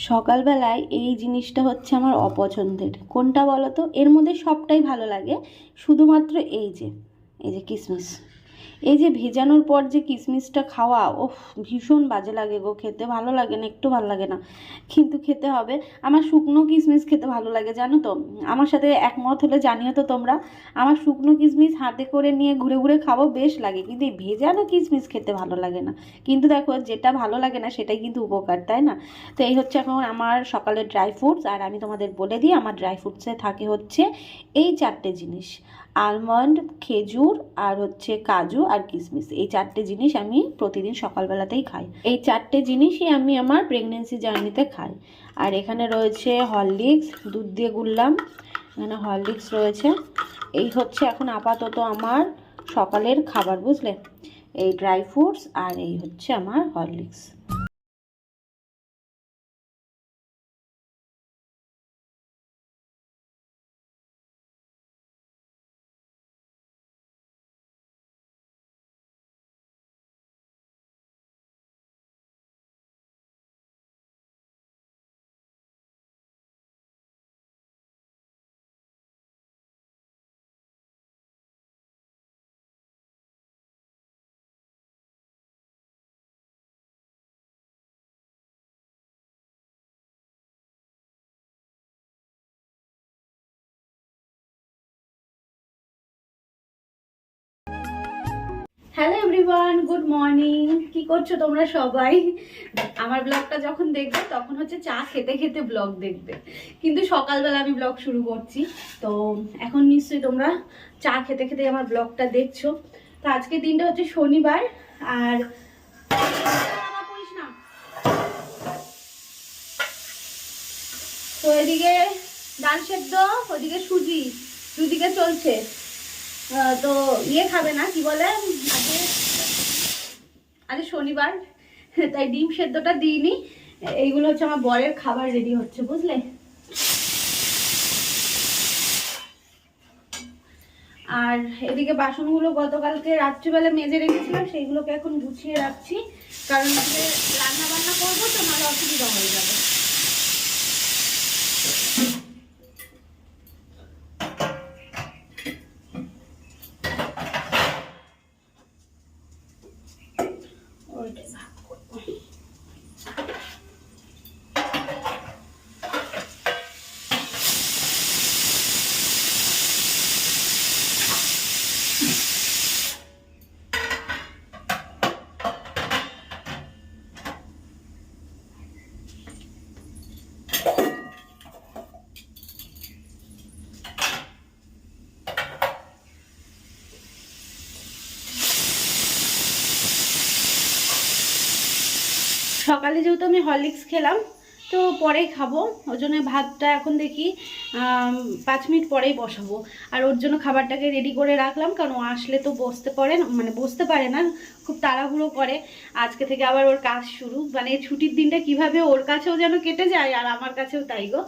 সকালবেলায় এই জিনিসটা হচ্ছে আমার অপছন্দের। কোনটা বলো তো? এর মধ্যে সবটাই ভালো লাগে। শুধুমাত্র এই যে এই যে কিশমিশ এই যে ভেজানোর পর যে কিশমিশটা খাওয়া ও ভীষণ বাজে লাগে গো, খেতে ভালো লাগে না, একটু ভালো লাগে না। কিন্তু খেতে হবে। আমার শুকনো কিশমিশ খেতে ভালো লাগে, জানো তো? আমার সাথে একমত হলে জানিও তো তোমরা। আমার শুকনো কিশমিশ হাতে করে নিয়ে ঘুরে ঘুরে খাব, বেশ লাগে। কিন্তু এই ভেজানো কিশমিশ খেতে ভালো লাগে না। কিন্তু দেখো, যেটা ভালো লাগে না, সেটাই কিন্তু উপকার, তাই না? তো এই হচ্ছে এখন আমার সকালের ড্রাই ফ্রুটস আর আমি তোমাদের বলে দিই, আমার ড্রাই ফ্রুটসে থাকে হচ্ছে এই চারটে জিনিস। আলমন্ড খেজুর আর হচ্ছে কাজু আর কিশমিশ এই চারটে জিনিস আমি প্রতিদিন সকালবেলাতেই খাই। এই চারটে জিনিসই আমি আমার প্রেগনেন্সি জার্নিতে খাই। আর এখানে রয়েছে হরলিক্স দুধ দিয়ে গুললাম এখানে হরলিক্স রয়েছে। এই হচ্ছে এখন আপাতত আমার সকালের খাবার, বুঝলে? এই ড্রাই ফ্রুটস আর এই হচ্ছে আমার Horlicks hello everyone good morning কি করছ তোমরা সবাই? আমার ব্লগটা যখন দেখবে, তখন হচ্ছে চা খেতে খেতে ব্লগ দেখবে। কিন্তু সকালবেলা আমি ব্লগ শুরু করছি। তো এখন নিশ্চয়ই তোমরা চা খেতে খেতে আমার ব্লগটা দেখছ। তো আজকে দিনটা হচ্ছে শনিবার, আর তো এদিকে ডাল সেদ্ধ, ওদিকে সুজি, দুদিকে চলছে। তো ইয়ে খাবে না, কি বলে? আজকে শনিবার, তাই ডিম সেদ্ধটা দিইনি। এইগুলো হচ্ছে আমার বরের খাবার রেডি হচ্ছে, বুঝলে? আর এদিকে বাসনগুলো গতকালকে রাত্রিবেলা মেজে রেখেছিলাম, সেইগুলোকে এখন গুছিয়ে রাখছি। কারণ রান্না বান্না করব তো আমার অসুবিধা হয়ে যাবে। সকালে যেহেতু আমি হরলিক্স খেলাম, তো পরেই খাব। ওর জন্য ভাতটা এখন দেখি পাঁচ মিনিট পরেই বসাবো। আর ওর জন্য খাবারটাকে রেডি করে রাখলাম, কারণ ও আসলে তো বসতে পারে না মানে বসতে পারে না, খুব তাড়াহুড়ো করে। আজকে থেকে আবার ওর কাজ শুরু। মানে ছুটির দিনটা কীভাবে ওর কাছেও যেন কেটে যায়, আর আমার কাছেও তাই গো,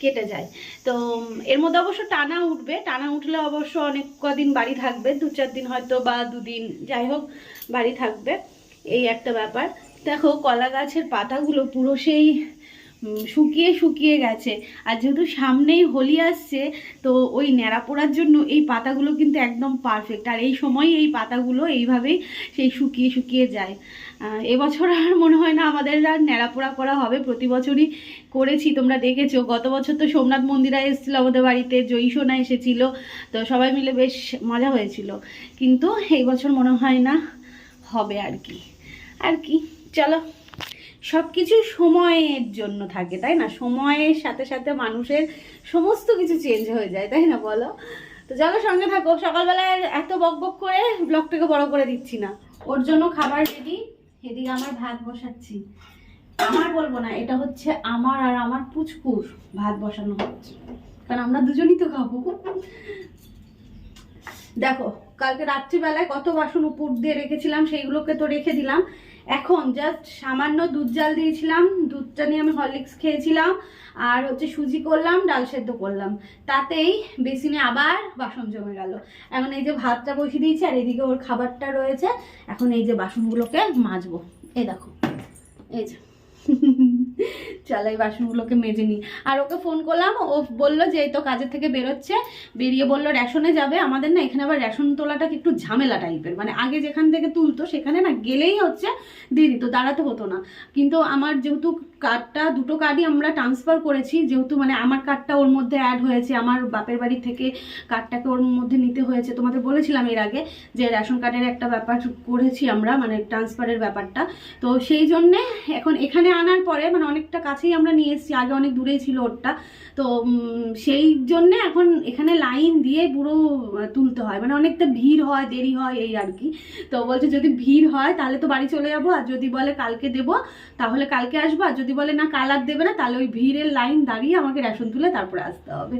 কেটে যায়। তো, এর মধ্যে অবশ্য টানা উঠবে। টানা উঠলে অবশ্য অনেক কদিন বাড়ি থাকবে। দু চার দিন হয়তো বা দুদিন, যাই হোক, বাড়ি থাকবে। এই একটা ব্যাপার। দেখো, কলা গাছের পাতাগুলো পুরো সেই শুকিয়ে শুকিয়ে গেছে। আর যেহেতু সামনেই হোলি আসছে, তো ওই ন্যাড়া পোড়ার জন্য এই পাতাগুলো কিন্তু একদম পারফেক্ট আর এই সময় এই পাতাগুলো এইভাবেই সেই শুকিয়ে শুকিয়ে যায়। এবছর আর মনে হয় না আমাদের আর ন্যাড়া পোড়া করা হবে। প্রতি বছরই করেছি, তোমরা দেখেছ। গত বছর তো সোমনাথ মন্দিরা এসেছিল আমাদের বাড়িতে জয়ী সোনা এসেছিল, তো সবাই মিলে বেশ মজা হয়েছিল। কিন্তু এই বছর মনে হয় না হবে আর কি। আর কি? চলো। সব কিছু সময়ের জন্য থাকে, তাই না? সময়ের সাথে সাথে মানুষের সমস্ত কিছু চেঞ্জ হয়ে যায়, তাই না বলো? তো চলো সঙ্গে থাকো। সকালবেলায় এত বক বক করে ব্লগটাকে বড় করে দিচ্ছি না। ওর জন্য খাবার রেডি এদিকে আমার ভাত বসাচ্ছি। আমার বলব না, এটা হচ্ছে আমার আর আমার পুচকুর ভাত বসানো হচ্ছে। কারণ আমরা দুজনই তো খাব। দেখো, কালকে রাত্রিবেলায় কত বাসন উপর দিয়ে রেখেছিলাম, সেইগুলোকে তো রেখে দিলাম। এখন জাস্ট সামান্য দুধ জাল দিয়েছিলাম, দুধটা নিয়ে আমি হরলিক্স খেয়েছিলাম, আর হচ্ছে সুজি করলাম, ডাল সেদ্ধ করলাম। তাতেই বেসিনে আবার বাসন জমে গেল। এখন এই যে ভাতটা বসিয়ে দিয়েছি, আর এদিকে ওর খাবারটা রয়েছে। এখন এই যে বাসনগুলোকে মাজবো। এ দেখো, এই যে। চলো, এই বাসনগুলোকে মেজে নিই। আর ওকে ফোন করলাম, ও বলল যে, এই তো কাজের থেকে বেরোচ্ছে। বেরিয়ে বলল, রেশনে যাবে। আমাদের না এখানে আবার রেশন তোলাটা একটু ঝামেলা টাইপের মানে আগে যেখান থেকে তুলতো, সেখানে না গেলেই হচ্ছে দিয়ে দিত, দাঁড়াতে হতো না। কিন্তু আমার যেহেতু কার্ডটা, দুটো কার্ডই আমরা ট্রান্সফার করেছি, যেহেতু মানে আমার কার্ডটা ওর মধ্যে অ্যাড হয়েছে, আমার বাপের বাড়ি থেকে কার্ডটাকে ওর মধ্যে নিতে হয়েছে। তোমাদের বলেছিলাম এর আগে যে, রেশন কার্ডের একটা ব্যাপার করেছি আমরা মানে ট্রান্সফারের ব্যাপারটা। তো সেই জন্যে এখন এখানে আনার পরে মানে অনেকটা কাছেই আমরা নিয়ে এসেছি, আগে অনেক দূরেই ছিল ওরটা। তো সেই জন্যে এখন এখানে লাইন দিয়ে পুরো তুলতে হয়। মানে অনেকটা ভিড় হয়, দেরি হয় এই আর কি। তো বলছে যদি ভিড় হয় তাহলে তো বাড়ি চলে যাব, আর যদি বলে কালকে দেবো, তাহলে কালকে আসব, আর যদি বলে না কাল আর দেবে না, তাহলে ওই ভিড়ের লাইন দাঁড়িয়ে আমাকে রেশন তুলে তারপরে আসতে হবে।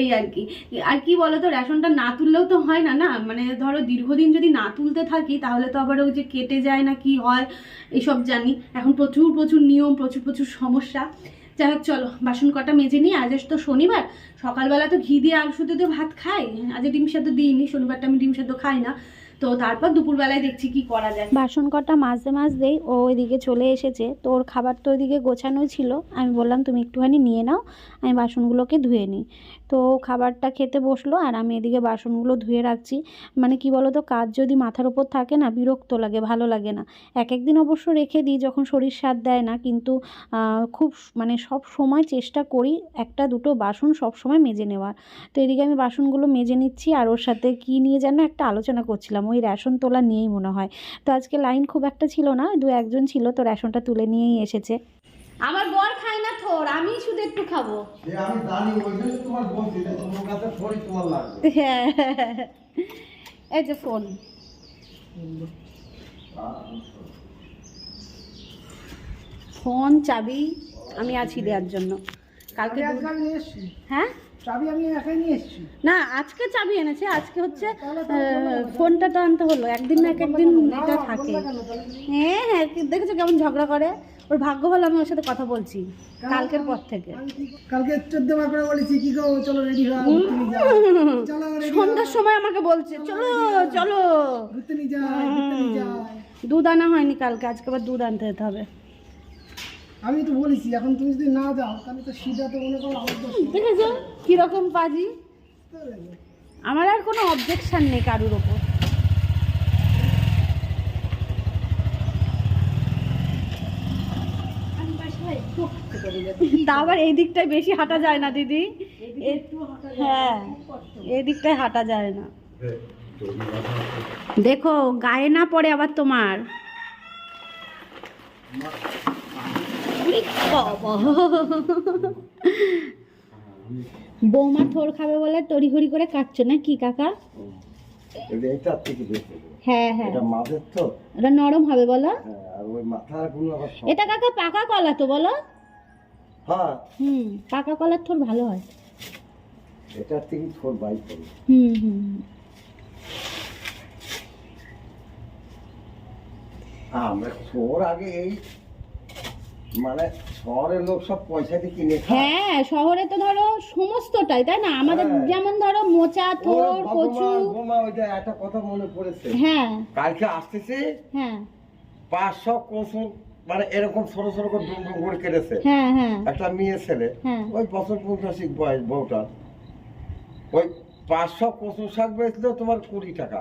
এই আর কি। আর কি বলো তো রেশনটা না তুললেও তো হয় না না? মানে ধরো দীর্ঘদিন যদি না তুলতে থাকি, তাহলে তো আবার ওই যে কেটে যায় না কি হয়, এসব জানি। এখন প্রচুর প্রচুর নিয়ম, প্রচুর প্রচুর সমস্যা। যাই হোক, চলো, বাসন কটা মেজে নিই আজ তো শনিবার। সকালবেলা তো ঘি দিয়ে আলু শুধু দিয়ে ভাত খাই। আজ ডিম সেদ্ধ দিইনি, শনিবারটা আমি ডিম সেদ্ধ খাই না। তো তারপর দুপুরবেলায় দেখছি কি করা যায়। বাসন কটা মাঝে মাঝেই ও ওইদিকে চলে এসেছে। তো ওর খাবার তো ওইদিকে গোছানোই ছিল। আমি বললাম, তুমি একটুখানি নিয়ে নাও, আমি বাসনগুলোকে ধুয়ে নিই। তো খাবারটা খেতে বসল আর আমি এদিকে বাসনগুলো ধুয়ে রাখছি। মানে কি বলো তো কাজ যদি মাথার ওপর থাকে না, বিরক্ত লাগে, ভালো লাগে না। এক একদিন অবশ্য রেখে দিই যখন শরীর সাথ দেয় না, কিন্তু খুব মানে সব সময় চেষ্টা করি একটা দুটো বাসন সব সময় মেজে নেওয়ার। তো এদিকে আমি বাসনগুলো মেজে নিচ্ছি আর ওর সাথে কি নিয়ে যেন একটা আলোচনা করছিলাম। ওই রেশন তোলা নিয়েই মনে হয়। তো আজকে লাইন খুব একটা ছিল না, দু একজন ছিল, তো রেশনটা তুলে নিয়েই এসেছে। আমার বর খায় না থোর আমি শুধু একটু খাব। আমি জানি ওই জন্য তোমার তোমার কাছে ফোনই তোমার লাগবে। হ্যাঁ। এই যে ফোন। ফোন চাবি আমি আছি দেওয়ার জন্য। কালকে হ্যাঁ? চাবি আমি একাই নিয়ে এসছি। না আজকে চাবি এনেছে আজকে হচ্ছে ফোনটা তো আনতে হলো একদিন না এক একদিন এটা থাকে। হ্যাঁ হ্যাঁ দেখেছ কেমন ঝগড়া করে? ওর ভাগ্য ভালো আমি ওর সাথে কথা বলছি কালকের পর থেকে। কালকে চোদ্দ করে বলেছি কি গো চলো রেডি হও সন্ধ্যার সময় আমাকে বলছে চলো চলো। দুধ আনা হয়নি কালকে আজকে আবার দুধ আনতে যেতে হবে। আমি তো বলেছি এখন তুমি যদি না যাও তাহলে তো সিধা তো মনে করো দেখেছ? কীরকম পাজি? আমার আর কোনো অবজেকশন নেই কারুর ওপর। তা আবার এই দিকটায় বেশি হাঁটা যায় না দিদি। হ্যাঁ এই দিকটায় হাঁটা যায় না। দেখো গায়ে না পড়ে আবার তোমার। বৌমা থোর খাবে বলে তড়িঘড়ি করে কাটছো না কি কাকা হ্যাঁ হ্যাঁ। এটা নরম হবে বলো। হ্যাঁ এটা কাকা পাকা কলা তো বলো। হ্যাঁ। হুম পাকা কলার থোর ভালো হয়। এটার থেকে ছোট বাইক করবে হুম হুম। আমরা শহর আগে এই মানে শহরের লোক সব পয়সা দিয়ে কিনে হ্যাঁ শহরে তো ধরো সমস্তটাই তাই না? আমাদের হ্যাঁ। যেমন ধরো মোচা থোর কচু। বোমা, ওই যে একটা কথা মনে পড়েছে। হ্যাঁ। কালকে আসতেছে হ্যাঁ। পাঁচশো কচু মানে এরকম ছোট ছোট করে ডুম ডুম করে কেটেছে। হ্যাঁ হ্যাঁ। একটা মেয়ে ছেলে হ্যাঁ। ওই বছর পঞ্চাশিক বয়স বউটার। ওই পাঁচশো কচু শাক বেচলেও তোমার কুড়ি টাকা।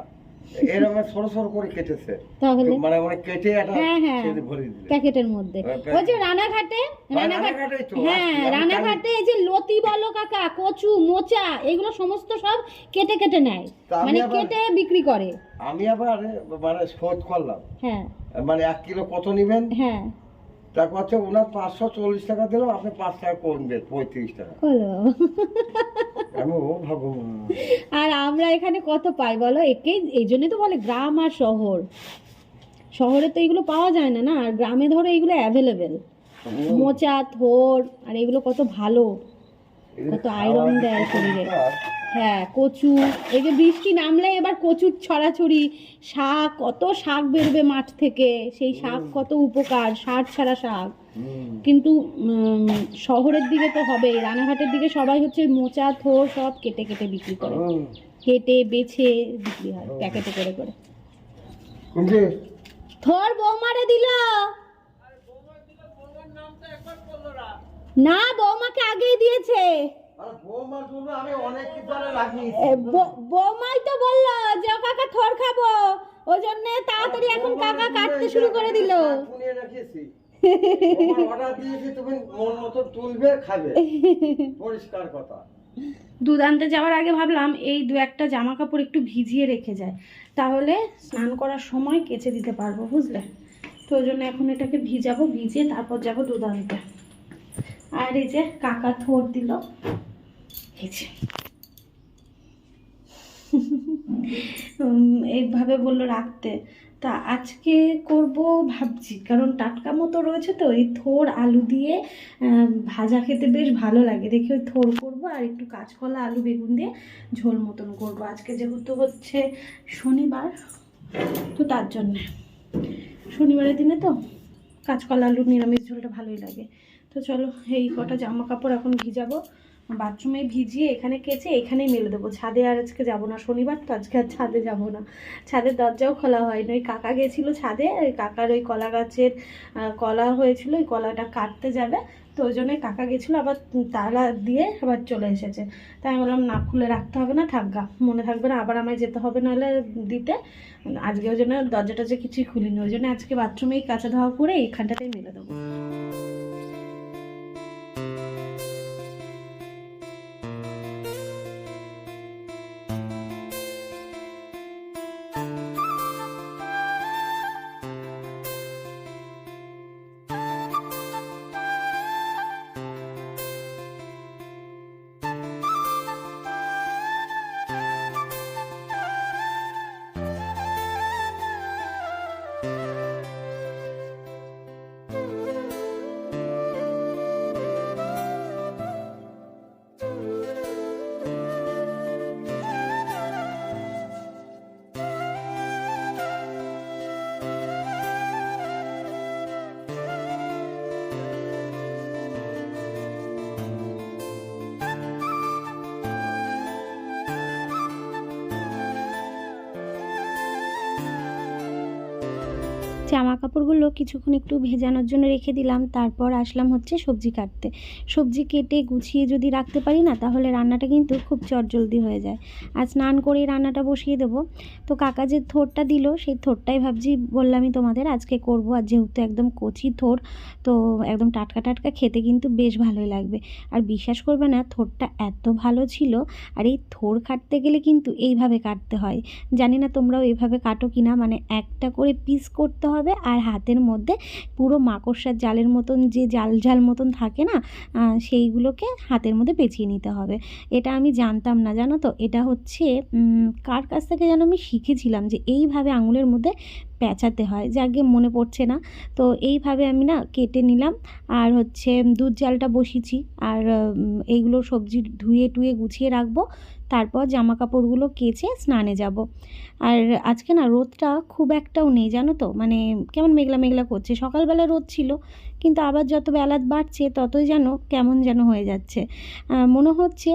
এরকম ছোট ছোট করে কেটেছে। তাহলে? মানে মানে কেটে হ্যাঁ, হ্যাঁ। ভরে দিলে প্যাকেটের মধ্যে। হ্যাঁ, ওই যে রানাঘাটে রানাঘাট হ্যাঁ রানাঘাটে এই যে লতি বলো কাকা কচু মোচা এগুলো সমস্ত সব কেটে কেটে নেয়। মানে কেটে বিক্রি করে। আমি আবার মানে শোধ করলাম। হ্যাঁ। মানে এক কিলো কত নেবেন? হ্যাঁ। তারপর হচ্ছে ওনার পাঁচশো চল্লিশ টাকা দিলাম আপনি পাঁচ টাকা করবেন পঁয়ত্রিশ টাকা। আমি ও ভগবান। আর আমরা এখানে কত পাই বলো? একেই এই জন্যই তো বলে গ্রাম আর শহর। শহরে তো এগুলো পাওয়া যায় না না? আর গ্রামে ধরো এগুলো অ্যাভেলেবেল মোচা থোর আর এগুলো কত ভালো। কত আয়রন দেয় শরীরে। হ্যাঁ কচু এই যে বৃষ্টি নামলে এবার কচুর ছড়াছড়ি শাক কত শাক বেরবে মাঠ থেকে সেই শাক কত উপকার সার ছাড়া শাক। কিন্তু শহরের দিকে তো হবেই রানাঘাটের দিকে সবাই হচ্ছে মোচা থোর সব কেটে কেটে বিক্রি করে। কেটে বেছে বিক্রি হয় প্যাকেটে করে করে। থোর বৌমারে দিল। না বৌমাকে আগেই দিয়েছে। বৌমাই তো বলল যে ও কাকা থর খাব। ওই জন্য তাড়াতাড়ি এখন কাকা কাটতে শুরু করে দিল। শুনিয়ে রেখেছি। অর্ডার দিয়েছি তুমি মন মতো তুলবে খাবে। পরিষ্কার কথা। দুধ আনতে যাওয়ার আগে ভাবলাম এই দু একটা জামা কাপড় একটু ভিজিয়ে রেখে যায়। তাহলে স্নান করার সময় কেচে দিতে পারব বুঝলে? তো ওই জন্য এখন এটাকে ভিজাবো ভিজিয়ে তারপর যাব দুধ আনতে। আর এই যে কাকা থোর দিল। এইভাবে বলল রাখতে। তা আজকে করব ভাবছি, কারণ টাটকা মতো রয়েছে তো, এই থোর, আলু দিয়ে ভাজা খেতে বেশ ভালো লাগে। দেখি ওই থোর করব আর একটু কাঁচকলা, আলু, বেগুন দিয়ে ঝোল মতন করব। আজকে যেহেতু হচ্ছে শনিবার, তো তার জন্যে। শনিবারের দিনে তো কাঁচকলা আলুর নিরামিষ ঝোলটা ভালোই লাগে। তো চলো এই কটা জামা কাপড় এখন ভিজাবো। বাথরুমে ভিজিয়ে এখানে কেচে এখানেই মেলে দেবো। ছাদে আর আজকে যাব না, শনিবার তো আজকে আর ছাদে যাব না। ছাদের দরজাও খোলা হয়নি। ওই কাকা গেছিল ছাদে, ওই কাকার ওই কলা গাছের কলা হয়েছিল, ওই কলাটা কাটতে যাবে। তো ওই জন্যই কাকা গেছিল, আবার তালা দিয়ে আবার চলে এসেছে। তাই আমি বললাম না খুলে রাখতে হবে না থাকগা মনে থাকবে না, আবার আমায় যেতে হবে নাহলে দিতে। আজকে ওই জন্য দরজাটা যে কিছুই খুলিনি, ওই জন্য আজকে বাথরুমেই কাঁচা ধোয়া করে এইখানটাতেই মেলে দেবো। জামা কাপড়গুলো কিছুক্ষণ একটু ভেজানোর জন্য রেখে দিলাম, তারপর আসলাম হচ্ছে সবজি কাটতে। সবজি কেটে গুছিয়ে যদি রাখতে পারি না, তাহলে রান্নাটা কিন্তু খুব চটজলদি হয়ে যায়। আর স্নান করেই রান্নাটা বসিয়ে দেবো। তো কাকা যে থোরটা দিল, সেই থোরটাই ভাবছি, বললামই তোমাদের আজকে করব। আর যেহেতু একদম কচি থোর, তো একদম টাটকা টাটকা খেতে কিন্তু বেশ ভালোই লাগবে। আর বিশ্বাস করবে না, থোরটা এত ভালো ছিল, আর এই থোর কাটতে গেলে কিন্তু এইভাবে কাটতে হয়। জানি না তোমরাও এইভাবে কাটো কি না মানে একটা করে পিস করতে হবে আর হাতের মধ্যে পুরো মাকড়সার জালের মতন যে জাল জাল মতন থাকে না সেইগুলোকে হাতের মধ্যে পেঁচিয়ে নিতে হবে। এটা আমি জানতাম না, জানো তো? এটা হচ্ছে কার কাছ থেকে যেন আমি শিখেছিলাম যে এইভাবে আঙুলের মধ্যে পেঁচাতে হয় যাকে মনে পড়ছে না। তো এইভাবে আমি না কেটে নিলাম আর হচ্ছে দুধ জালটা বসিয়েছি। আর এইগুলো সবজি ধুয়ে টুয়ে গুছিয়ে রাখব। তারপর জামা কাপড়গুলো কেচে স্নানে যাব। আর আজকে না রোদটা খুব একটাও নেই, জানো তো? মানে কেমন মেঘলা মেঘলা করছে। সকালবেলা রোদ ছিল কিন্তু আবার যত বেলা বাড়ছে, ততই যেন কেমন যেন হয়ে যাচ্ছে। মনে হচ্ছে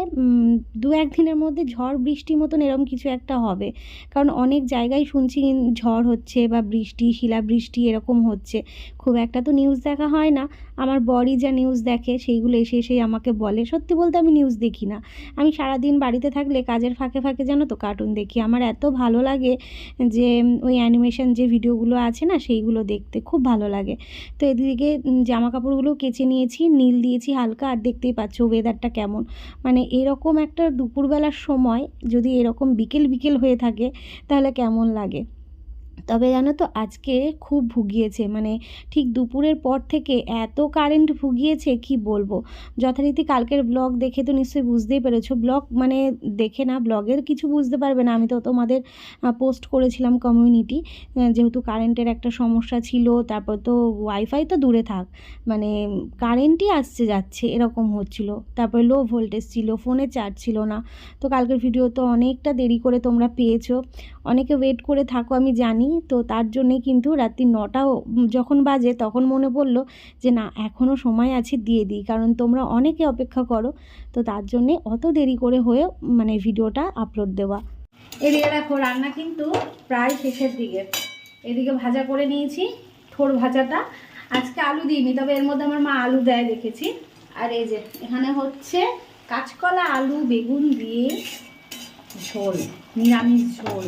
দু একদিনের মধ্যে ঝড় বৃষ্টি মতন এরম কিছু একটা হবে। কারণ অনেক জায়গায় শুনছি ঝড় হচ্ছে বা বৃষ্টি, শিলাবৃষ্টি এরকম হচ্ছে। খুব একটা তো নিউজ দেখা হয় না। আমার বড়ি যা নিউজ দেখে, সেইগুলো এসে এসেই আমাকে বলে। সত্যি বলতে আমি নিউজ দেখি না। আমি সারাদিন বাড়িতে থাকলে কাজের ফাঁকে ফাঁকে জানো তো কার্টুন দেখি। আমার এত ভালো লাগে যে, ওই অ্যানিমেশন যে ভিডিওগুলো আছে না, সেইগুলো দেখতে খুব ভালো লাগে। তো এদিকে জামা কাপড়গুলো কেচে নিয়েছি, নীল দিয়েছি হালকা, আর দেখতেই পাচ্ছ ওয়েদারটা কেমন। মানে এরকম একটা দুপুরবেলার সময় যদি এরকম বিকেল বিকেল হয়ে থাকে, তাহলে কেমন লাগে? তবে জানো তো, আজকে খুব ভুগিয়েছে। মানে ঠিক দুপুরের পর থেকে এত কারেন্ট ভুগিয়েছে, কি বলব? যথারীতি কালকের ব্লগ দেখে তো নিশ্চয়ই বুঝতেই পেরেছ। ব্লগ মানে দেখে না ব্লগের কিছু বুঝতে পারবে না। আমি তো তোমাদের পোস্ট করেছিলাম কমিউনিটি যেহেতু কারেন্টের একটা সমস্যা ছিল, তারপর তো ওয়াইফাই তো দূরে থাক। মানে কারেন্টই আসছে, যাচ্ছে, এরকম হচ্ছিল। তারপরে লো ভোল্টেজ ছিল ফোনে চার্জ ছিল না। তো কালকের ভিডিও তো অনেকটা দেরি করে তোমরা পেয়েছ। অনেকে ওয়েট করে থাকো, আমি জানি। তো তার জন্যে কিন্তু রাত্রি নটা যখন বাজে তখন মনে পড়ল যে না এখনও সময় আছে দিয়ে দিই। কারণ তোমরা অনেকে অপেক্ষা করো, তো তার জন্যে অত দেরি করে হয়ে মানে ভিডিওটা আপলোড দেওয়া। এদিকে দেখো রান্না কিন্তু প্রায় শেষের দিকে। এদিকে ভাজা করে নিয়েছি থোর ভাজাটা। আজকে আলু দিইনি, তবে এর মধ্যে আমার মা আলু দেয় দেখেছি। আর এই যে, এখানে হচ্ছে কাঁচকলা, আলু, বেগুন দিয়ে ঝোল, নিরামিষ ঝোল।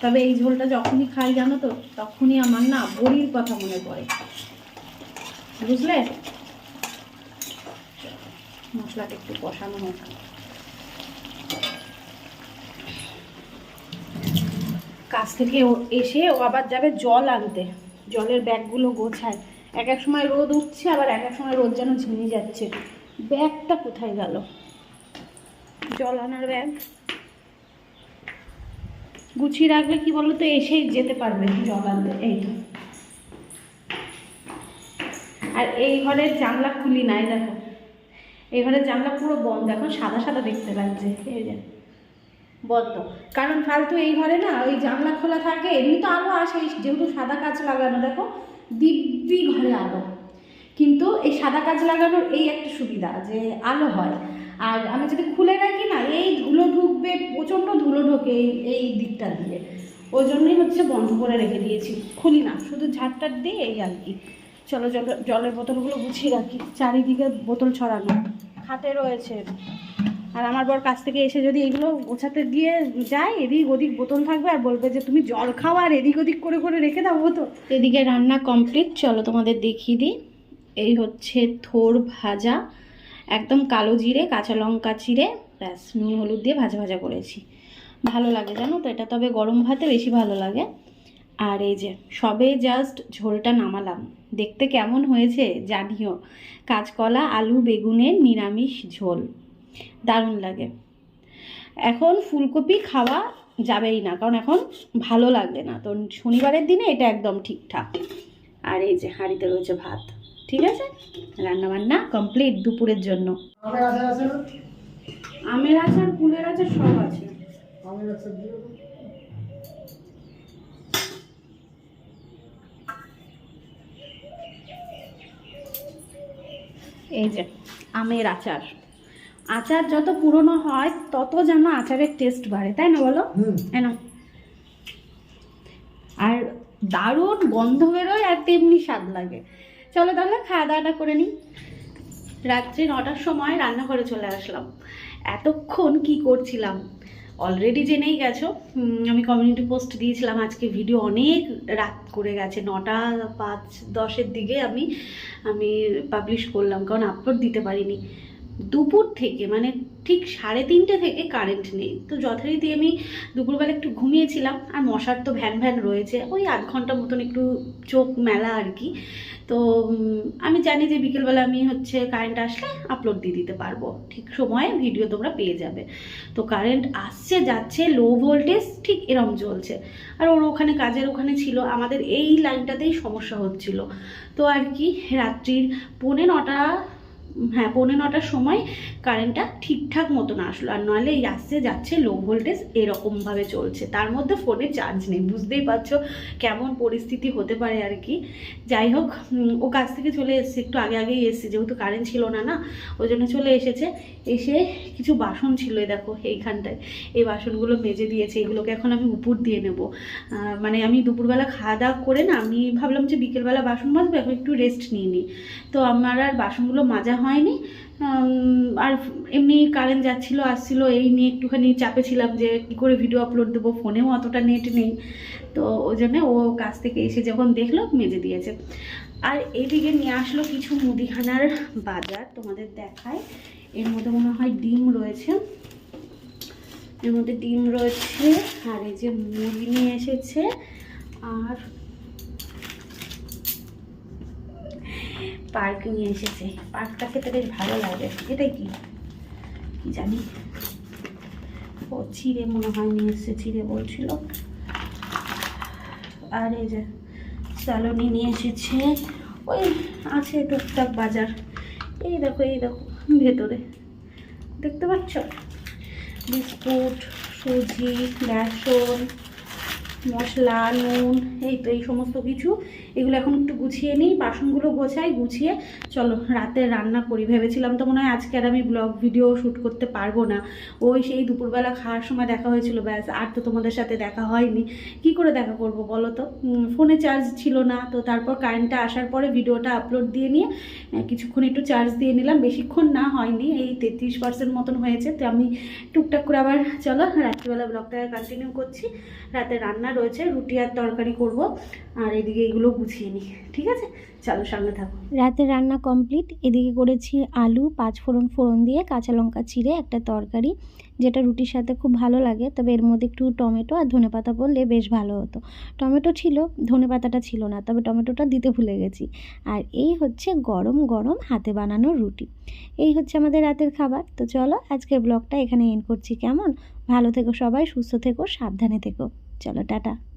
তবে এই ঝোলটা যখনই খাই জানো তো, তখনই আমার না বড়ির কথা মনে পড়ে। বুঝলে? মশলাটা একটু কষানো হোক। কাছ থেকে এসে ও আবার যাবে জল আনতে। জলের ব্যাগগুলো গোছায়। এক এক সময় রোদ উঠছে, আবার এক এক সময় রোদ যেন ঝিমিয়ে যাচ্ছে। ব্যাগটা কোথায় গেল? জল আনার ব্যাগ? গুছিয়ে রাখলে কি বলো তো এসেই যেতে পারবে জল আনতে এই তো। আর এই ঘরের জানলা খুলি নাই, দেখো। এই ঘরের জানলা পুরো বন্ধ, এখন সাদা সাদা দেখতে লাগছে, এই যে। বন্ধ কারণ ফালতু এই ঘরে না, ওই জানলা খোলা থাকে, এমনি তো আলো আসে, যেহেতু সাদা কাঁচ লাগানো, দেখো, দিব্যি ঘরে আলো। কিন্তু এই সাদা কাঁচ লাগানোর এই একটা সুবিধা, যে আলো হয়। আর আমি যদি খুলে রাখি না, এই ধুলো ঢুকবে, প্রচণ্ড ধুলো ঢোকে এই এই দিকটা দিয়ে। ওই জন্যই হচ্ছে বন্ধ করে রেখে দিয়েছি। খুলি না, শুধু ঝাড়টার দিয়ে এই আর কি। চলো জল, জলের বোতলগুলো গুছিয়ে রাখি, চারিদিকে বোতল ছড়ানো। খাটে রয়েছে। আর আমার বর কাছ থেকে এসে যদি এগুলো গোছাতে দিয়ে যায়, এদিক ওদিক বোতল থাকবে আর বলবে যে, তুমি জল খাও আর এদিক ওদিক করে করে রেখে দাও তো এদিকে রান্না কমপ্লিট, চলো তোমাদের দেখিয়ে দিই। এই হচ্ছে থোর ভাজা। একদম কালো জিরে, কাঁচা লঙ্কা চিড়ে, ব্যাস, নুন, হলুদ দিয়ে ভাজা ভাজা করেছি। ভালো লাগে, জানো তো? এটা তবে গরম ভাতে বেশি ভালো লাগে। আর এই যে, সবে জাস্ট ঝোলটা নামালাম। দেখতে কেমন হয়েছে জানিও। কাঁচকলা, আলু, বেগুনের নিরামিষ ঝোল। দারুণ লাগে। এখন ফুলকপি খাওয়া যাবেই না, কারণ এখন ভালো লাগবে না। তো শনিবারের দিনে এটা একদম ঠিকঠাক। আর এই যে, হাঁড়িতে রয়েছে ভাত। ঠিক আছে? রান্না বান্না কমপ্লিট দুপুরের জন্য। আমার আচার কুলের আচার সব আছে। আমার এই যে আমের আচার। আচার যত পুরনো হয় তত যেন আচারের টেস্ট বাড়ে তাই না বলো? আর দারুণ গন্ধ বেরোয় আর তেমনি স্বাদ লাগে। চলো তাহলে খাওয়া দাওয়াটা করে নিই। রাত্রি নটার সময় রান্নাঘরে চলে আসলাম। এতক্ষণ কি করছিলাম? অলরেডি জেনেই গেছো আমি কমিউনিটি পোস্ট দিয়েছিলাম, আজকে ভিডিও অনেক রাত করে গেছে, নটা পাঁচ দশের দিকে আমি আমি পাবলিশ করলাম, কারণ আপলোড দিতে পারিনি। দুপুর থেকে মানে ঠিক সাড়ে তিনটে থেকে কারেন্ট নেই। তো যথারীতি আমি দুপুরবেলা একটু ঘুমিয়েছিলাম, আর মশার তো ভ্যান ভ্যান রয়েছে, ওই আধ ঘণ্টা মতন একটু চোখ মেলা আর কি। তো আমি জানি যে বিকেলবেলা আমি হচ্ছে কারেন্ট আসলে আপলোড দিয়ে দিতে পারব। ঠিক সময়ে ভিডিও তোমরা পেয়ে যাবে। তো কারেন্ট আসছে, যাচ্ছে লো ভোল্টেজ ঠিক এরম চলছে। আর ওর ওখানে কাজের ওখানে ছিল, আমাদের এই লাইনটাতেই সমস্যা হচ্ছিল। তো আর কি, রাত্রির পৌনে নটা হ্যাঁ পৌনে নটার সময় কারেন্টটা ঠিকঠাক মতন আসলো। আর নইলে এই আসছে যাচ্ছে লো ভোল্টেজ এরকমভাবে চলছে। তার মধ্যে ফোনে চার্জ নেই, বুঝতেই পারছ কেমন পরিস্থিতি হতে পারে আর কি। যাই হোক ও কাছ থেকে চলে এসেছে, একটু আগে আগেই এসেছে, যেহেতু কারেন্ট ছিল না না? ওই জন্য চলে এসেছে। এসে কিছু বাসন ছিল দেখো, এইখানটায়। এই বাসনগুলো মেজে দিয়েছে, এগুলোকে এখন আমি উপর দিয়ে নেব। মানে আমি দুপুরবেলা খাওয়া দাওয়া করে না, আমি ভাবলাম যে বিকেলবেলা বাসন মাজবো, এখন একটু রেস্ট নিয়ে নিই। তো আমার আর বাসনগুলো মাজা হয়নি। আর এমনি কারেন্ট যাচ্ছিল, আসছিল, এই নিয়ে একটুখানি চাপে ছিলাম যে কী করে ভিডিও আপলোড দেবো ফোনেও অতটা নেট নেই। তো ওই জন্যে ও কাছ থেকে এসে যখন দেখল, মেজে দিয়েছে। আর এদিকে নিয়ে আসলো কিছু মুদিখানার বাজার তোমাদের দেখায়। এর মধ্যে মনে হয় ডিম রয়েছে। এর মধ্যে ডিম রয়েছে, আর এই যে মুরগি নিয়ে এসেছে। আর পার্ক নিয়ে এসেছে। পার্কটা খেতে বেশ ভালো লাগে। এটা কি? জানি। ও চিড়ে মনে হয় নিয়ে এসেছে চিড়ে বলছিল। আর এই যে স্যালোনি নিয়ে এসেছে। ওই আছে টুকটাক বাজার। এই দেখো এই দেখো, ভেতরে। দেখতে পাচ্ছ? বিস্কুট, সুজি, বেসন, মশলা, নুন, এই তো, এই সমস্ত কিছু। এগুলো এখন একটু গুছিয়ে নিই, বাসনগুলো গোছাই, গুছিয়ে চলো রাতে রান্না করি। ভেবেছিলাম তো মনে হয় আজকে আর আমি ব্লগ ভিডিও শ্যুট করতে পারব না। ওই সেই দুপুরবেলা খাওয়ার সময় দেখা হয়েছিল, ব্যাস আর তো তোমাদের সাথে দেখা হয়নি। কি করে দেখা করব বলো তো? ফোনে চার্জ ছিল না, তো তারপর কারেন্টটা আসার পরে ভিডিওটা আপলোড দিয়ে নিয়ে কিছুক্ষণ একটু চার্জ দিয়ে নিলাম। বেশিক্ষণ না হয়নি, এই তেত্রিশ পার্সেন্ট মতন হয়েছে। তো আমি টুকটাক করে আবার চলো রাত্রিবেলা ব্লগটাকে কন্টিনিউ করছি। রাতে রান্না রয়েছে, রুটি আর তরকারি করব। আর এদিকে এগুলো গুছিয়ে নিই, ঠিক আছে? চলো সামনে থাকো। রাতের রান্না কমপ্লিট, এদিকে করেছি আলু, পাঁচ ফোড়ন ফোড়ন দিয়ে কাঁচা লঙ্কা চিড়ে, একটা তরকারি, যেটা রুটির সাথে খুব ভালো লাগে, তবে এর মধ্যে একটু টমেটো আর ধনেপাতা পড়লে বেশ ভালো হতো। টমেটো ছিল, ধনেপাতাটা ছিল না, তবে টমেটোটা দিতে ভুলে গেছি। আর এই হচ্ছে গরম গরম হাতে বানানো রুটি। এই হচ্ছে আমাদের রাতের খাবার। তো চলো, আজকের ব্লগটা এখানে এন্ড করছি। কেমন? ভালো থেকো সবাই, সুস্থ থেকো, সাবধানে থেকো। চলো, টাটা।